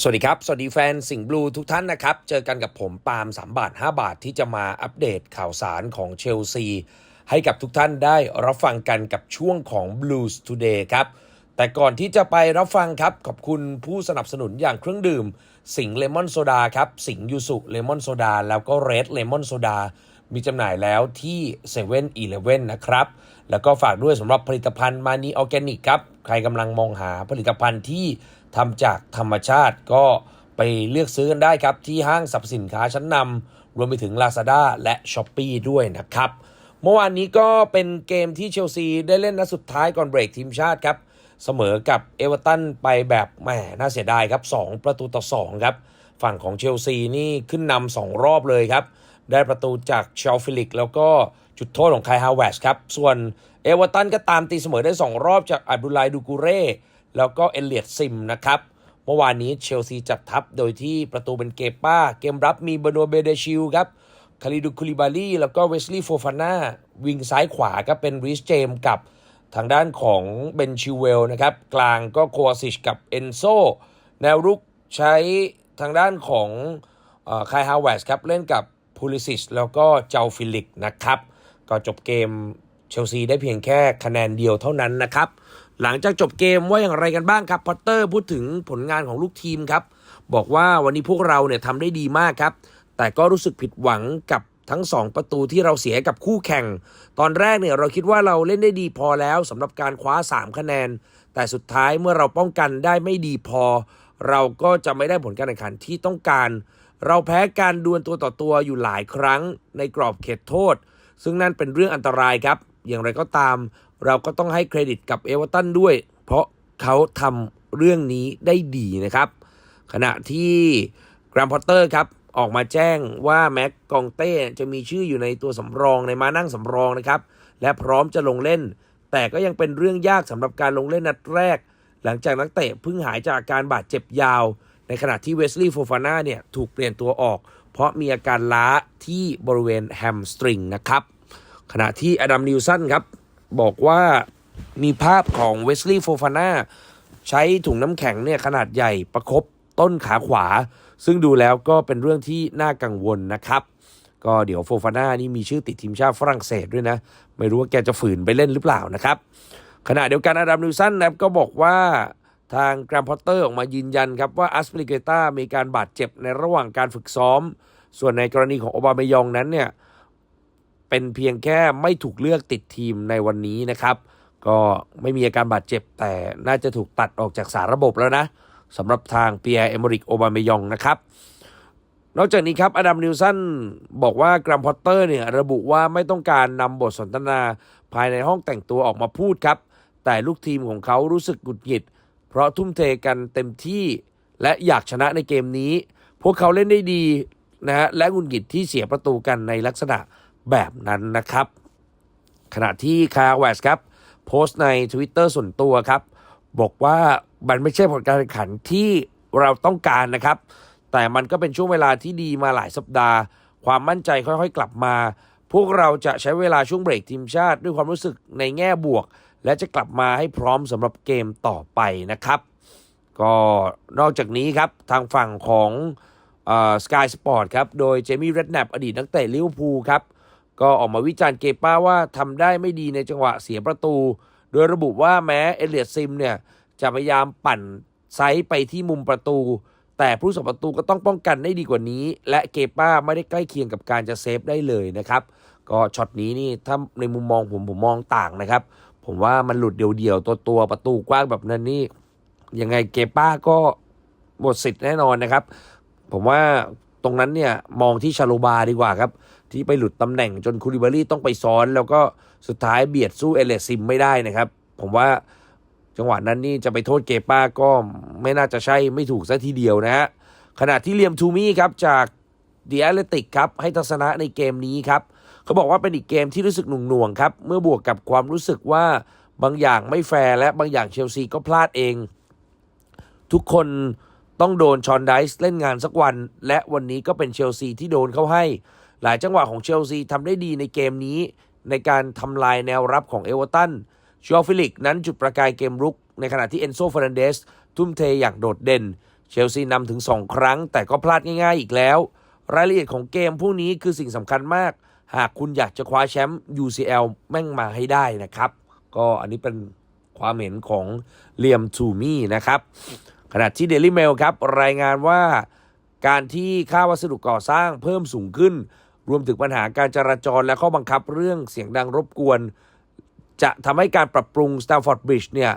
สวัสดีครับ สวัสดีแฟนสิงห์บลูทุกท่านนะครับ เจอกันกับผมปาล์ม3บาท 5 บาทที่จะมาอัปเดตข่าวสารของเชลซี ให้กับทุกท่านได้รับฟังกันกับช่วงของ Blues Today ครับ แต่ก่อนที่จะไปรับฟังครับ ขอบคุณผู้สนับสนุนอย่างเครื่องดื่ม สิงห์เลมอนโซดาครับ สิงห์ยูสุเลมอนโซดาแล้วก็เรดเลมอนโซดามีจำหน่ายแล้วที่7 e เ e ่ e อนะครับ แล้วก็ฝากด้วยสำหรับผลิตภัณฑ์มานีออร์แกนิกครับ ใครกำลังมองหาผลิตภัณฑ์ที่ ทำจากธรรมชาติก็ไปเลือกซื้อกันได้ครับ ที่ห้างสรรพสินค้าชั้นนำรวมไปถึง Lazada และ s h อ p e e ด้วยนะครับ เมื่อวานนี้ก็เป็นเกมที่เชลซีได้เล่นนัดสุดท้ายก่อนเบรกทีมชาติครับ เสมอกับเอเวอร์ตันไปแบบแหมน่าเสียดายครับ 2 ประตูต่อ 2 ครับ ฝั่งของเชลซีนี่ขึ้นนำสองรอบเลยครับ ได้ประตูจากเชลฟิลิกแล้วก็จุดโทษของไคฮาวเวชครับ ส่วนเอเวอร์ตันก็ตามตีเสมอได้ 2 รอบจากอับดุลไลดูกูเร่ แล้วก็เอเลียดซิมนะครับ เมื่อวานนี้เชลซีจัดทัพโดยที่ประตูเป็นเกป้า เกมรับมีบาโนเบเดชิลครับคาริดูคุลิบาลีแล้วก็เวสลีย์โฟฟาน่าวิงซ้ายขวาก็เป็นริสเจมกับทางด้านของเบนชิวเวลนะครับ กลางก็โควาซิชกับเอนโซแนวรุกใช้ทางด้านของคายฮาวเวสครับ เล่นกับพูลิซิชแล้วก็เจ้าฟิลิกนะครับ ก็จบเกมเชลซีได้เพียงแค่คะแนนเดียวเท่านั้นนะครับ หลังจากจบเกมว่าอย่างไรกันบ้างครับพอตเตอร์พูดถึงผลงานของลูกทีมครับ บอกว่าวันนี้พวกเราเนี่ยทำได้ดีมากครับ แต่ก็รู้สึกผิดหวังกับทั้ง 2 ประตูที่เราเสียกับคู่แข่ง ตอนแรกเนี่ยเราคิดว่าเราเล่นได้ดีพอแล้วสำหรับการคว้า 3 คะแนน แต่สุดท้ายเมื่อเราป้องกันได้ไม่ดีพอ เราก็จะไม่ได้ผลการแข่งขันที่ต้องการ เราแพ้การดวลตัวต่อตัวอยู่หลายครั้งในกรอบเขตโทษ ซึ่งนั่นเป็นเรื่องอันตรายครับ อย่างไรก็ตาม เราก็ต้องให้เครดิตกับเอเวอร์ตันด้วย เพราะเขาทำเรื่องนี้ได้ดีนะครับ ขณะที่แกรมพอตเตอร์ครับออกมาแจ้งว่าแม็กกองเต้จะมีชื่ออยู่ในตัวสำรองในมานั่งสำรองนะครับ และพร้อมจะลงเล่น แต่ก็ยังเป็นเรื่องยากสำหรับการลงเล่นนัดแรก หลังจากนักเตะเพิ่งหายจากอาการบาดเจ็บยาว ในขณะที่เวสลีย์โฟฟาน่าเนี่ยถูกเปลี่ยนตัวออก เพราะมีอาการล้าที่บริเวณแฮมสตริงนะครับขณะที่อดัมนิวสันครับ บอกว่ามีภาพของเวสลีย์โฟฟาน่าใช้ถุงน้ำแข็งเนี่ยขนาดใหญ่ประคบต้นขาขวา ซึ่งดูแล้วก็เป็นเรื่องที่น่ากังวลนะครับ ก็เดี๋ยวโฟฟาน่านี่มีชื่อติดทีมชาติฝรั่งเศสด้วยนะ ไม่รู้ว่าแกจะฝืนไปเล่นหรือเปล่านะครับ ขณะเดียวกันอาดัมนิวสันนะครับก็บอกว่าทางแกรมพอตเตอร์ออกมายืนยันครับว่าอัสปริเกตามีการบาดเจ็บในระหว่างการฝึกซ้อม ส่วนในกรณีของโอบามยองนั้นเนี่ย เป็นเพียงแค่ไม่ถูกเลือกติดทีมในวันนี้นะครับ ก็ไม่มีอาการบาดเจ็บแต่น่าจะถูกตัดออกจากสารระบบแล้วนะสำหรับทางเปียร์เอมริกโอบามยองนะครับ นอกจากนี้ครับอดัมนิวสันบอกว่ากรัมพอตเตอร์เนี่ยระบุว่าไม่ต้องการนำบทสนทนาภายในห้องแต่งตัวออกมาพูดครับ แต่ลูกทีมของเขารู้สึกหงุดหงิด เพราะทุ่มเทกันเต็มที่และอยากชนะในเกมนี้ พวกเขาเล่นได้ดีนะฮะและหงุดหงิดที่เสียประตูกันในลักษณะ แบบนั้นนะครับ ขณะที่คาร์แวสครับ โพสต์ใน Twitter ส่วนตัวครับ บอกว่ามันไม่ใช่ผลการแข่งขันที่เราต้องการนะครับ แต่มันก็เป็นช่วงเวลาที่ดีมาหลายสัปดาห์ ความมั่นใจค่อยๆกลับมา พวกเราจะใช้เวลาช่วงเบรกทีมชาติด้วยความรู้สึกในแง่บวก และจะกลับมาให้พร้อมสำหรับเกมต่อไปนะครับ ก็นอกจากนี้ครับทางฝั่งของสกายสปอร์ตครับ โดยเจมี่เรดแนปอดีตนักเตะลิเวอร์พูลครับ ก็ออกมาวิจารณ์เกป้าว่าทำได้ไม่ดีในจังหวะเสียประตู โดยระบุว่าแม้เอเลียดซิมเนี่ยจะพยายามปั่นไซส์ไปที่มุมประตู แต่ผู้สับประตูก็ต้องป้องกันได้ดีกว่านี้ และเกป้าไม่ได้ใกล้เคียงกับการจะเซฟได้เลยนะครับ ก็ช็อตนี้นี่ถ้าในมุมมองผมผมมองต่างนะครับ ผมว่ามันหลุดเดี่ยวๆตัวตัวประตูกว้างแบบนั้นนี่ยังไงเกป้าก็หมดสิทธิ์แน่นอนนะครับ ผมว่าตรงนั้นเนี่ยมองที่ชาโลบาดีกว่าครับ ที่ไปหลุดตำแหน่งจนคูริบารี่ต้องไปซ้อน แล้วก็สุดท้ายเบียดสู้เอเลซิมไม่ได้นะครับ ผมว่าจังหวะนั้นนี่จะไปโทษเกป้าก็ไม่น่าจะใช่ไม่ถูกซะทีเดียวนะฮะขณะที่เลียมทูมี่ครับจากเดีแอตเลติกครับให้ทัศนะในเกมนี้ครับเขาบอกว่าเป็นอีกเกมที่รู้สึกหน่วงๆครับเมื่อบวกกับความรู้สึกว่าบางอย่างไม่แฟร์และบางอย่างเชลซีก็พลาดเอง ทุกคนต้องโดนชอนไดส์เล่นงานสักวัน และวันนี้ก็เป็นเชลซีที่โดนเข้าให้ หลายจังหวะของเชลซีทำได้ดีในเกมนี้ ในการทำลายแนวรับของเอเวอร์ตันชอฟิลิกนั้นจุดประกายเกมรุก ในขณะที่เอนโซฟรนเดสทุ่มเทอย่างโดดเด่น เชลซีนำถึง 2 ครั้ง แต่ก็พลาดง่ายๆอีกแล้ว รายละเอียดของเกมพวกนี้คือสิ่งสำคัญมาก หากคุณอยากจะคว้าแชมป์ UCL แม่งมาให้ได้นะครับ ก็อันนี้เป็นความเห็นของเลียมทูมี่นะครับ ขณะที่ Daily Mail ครับรายงานว่าการที่ค่าวัสดุก่อสร้างเพิ่มสูงขึ้น รวมถึงปัญหาการจราจรและข้อบังคับเรื่องเสียงดังรบกวน จะทำให้การปรับปรุง Stamford Bridge เนี่ย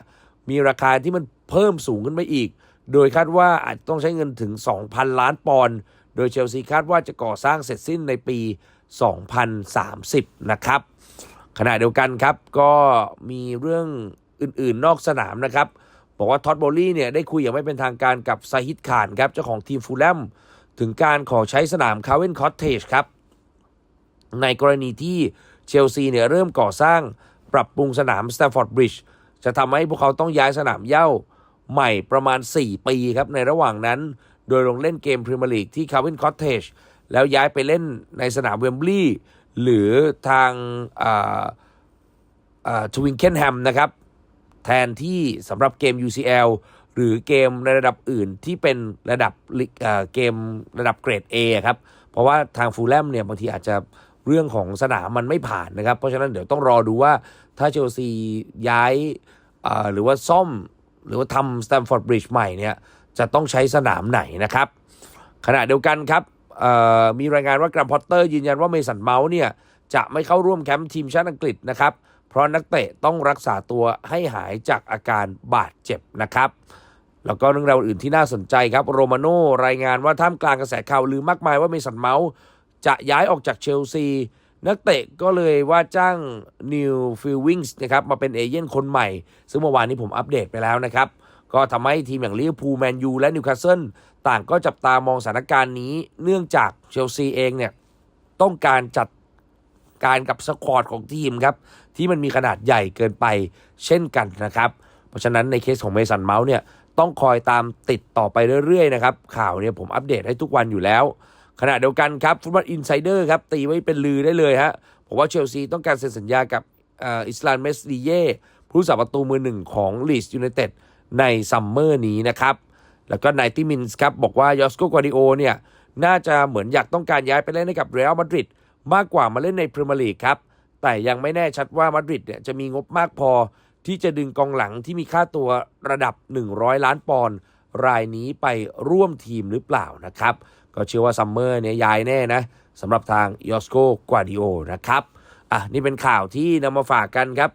มีราคาที่มันเพิ่มสูงขึ้นไปอีก โดยคาดว่าอาจต้องใช้เงินถึง 2,000 ล้านปอนด์ โดยเชลซีคาดว่าจะก่อสร้างเสร็จสิ้นในปี 2030 นะครับ ขณะเดียวกันครับก็มีเรื่องอื่นๆนอกสนามนะครับ บอกว่าท็อตโบลี่เนี่ยได้คุยอย่างไม่เป็นทางการกับซาฮิดขานครับเจ้าของทีมฟูลแลมถึงการขอใช้สนามคาเวนคอตเทจครับ ในกรณีที่เชลซีเนี่ยเริ่มก่อสร้างปรับปรุงสนามสแตมฟอร์ดบริดจ์จะทำให้พวกเขาต้องย้ายสนามเย้าใหม่ประมาณ 4 ปีครับ ในระหว่างนั้น โดยลงเล่นเกมพรีเมียร์ลีกที่คาวินคอตเทจแล้วย้ายไปเล่นในสนามเวมบลีย์หรือทางทวิงเคนแฮมนะครับ แทนที่สำหรับเกม UCL หรือเกมในระดับอื่นที่เป็นระดับเอ่อเกมระดับเกรด A ครับ เพราะว่าทางฟูลแลมเนี่ยบางทีอาจจะ เรื่องของสนามมันไม่ผ่านนะครับ เพราะฉะนั้นเดี๋ยวต้องรอดูว่าถ้าเชลซีย้ายหรือว่าซ่อมหรือว่าทำสแตมฟอร์ดบริดจ์ใหม่เนี่ยจะต้องใช้สนามไหนนะครับ ขณะเดียวกันครับมีรายงานว่ากรัมพอตเตอร์ยืนยันว่าเมสันเมาส์เนี่ยจะไม่เข้าร่วมแคมป์ทีมชาติอังกฤษนะครับ เพราะนักเตะต้องรักษาตัวให้หายจากอาการบาดเจ็บนะครับ แล้วก็เรื่องราวอื่นที่น่าสนใจครับ โรมาโน่รายงานว่าท่ามกลางกระแสข่าวลือมากมายว่าเมสันเมาส์ จะย้ายออกจากเชลซี นักเตะก็เลยว่าจ้างนิวฟิลวิงส์นะครับมาเป็นเอเย่นคนใหม่ ซึ่งเมื่อวานนี้ผมอัปเดตไปแล้วนะครับ ก็ทำให้ทีมอย่างลิเวอร์พูลแมนยูและนิวคาสเซิลต่างก็จับตามองสถานการณ์นี้ เนื่องจากเชลซีเองเนี่ยต้องการจัดการกับสควอตของทีมครับ ที่มันมีขนาดใหญ่เกินไปเช่นกันนะครับ เพราะฉะนั้นในเคสของเมสันเมาส์เนี่ยต้องคอยตามติดต่อไปเรื่อยๆนะครับ ข่าวเนี่ยผมอัปเดตให้ทุกวันอยู่แล้ว ขณะเดียวกันครับฟุตบอลอินไซเดอร์ครับตีไว้เป็นลือได้เลยฮะผมว่าเชลซีต้องการเซ็นสัญญากับอิสลามเมสลีเย่ผู้สาประตูมือหนึ่งของลีสยูไนเต็ดในซัมเมอร์นี้นะครับ แล้วก็ไนตี้มินส์ครับ บอกว่ายอสโกกวาดิโอเนี่ย น่าจะเหมือนอยากต้องการย้ายไปเล่นให้กับเรอัลมาดริดมากกว่ามาเล่นในพรีเมียร์ลีกครับ แต่ยังไม่แน่ชัดว่ามาดริดเนี่ยจะมีงบมากพอที่จะดึงกองหลังที่มีค่าตัวระดับ 100 ล้านปอนด์รายนี้ไปร่วมทีมหรือเปล่านะครับ ก็เชื่อว่าซัมเมอร์เนี่ยย้ายแน่นะสำหรับทางยอสโกกวาดิโอนะครับอะนี่เป็นข่าวที่นำมาฝากกันครับ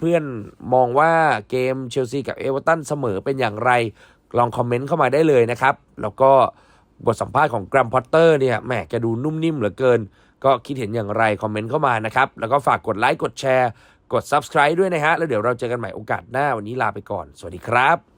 เพื่อนๆ มองว่าเกมเชลซีกับเอเวอร์ตันเสมอเป็นอย่างไร ลองคอมเมนต์เข้ามาได้เลยนะครับ แล้วก็บทสัมภาษณ์ของแกรมพอตเตอร์เนี่ยแหมแกดูนุ่มนิ่มเหลือเกิน ก็คิดเห็นอย่างไรคอมเมนต์เข้ามานะครับ แล้วก็ฝากกดไลค์กดแชร์ กด Subscribe ด้วยนะฮะ แล้วเดี๋ยวเราเจอกันใหม่โอกาสหน้าวันนี้ลาไปก่อน สวัสดีครับ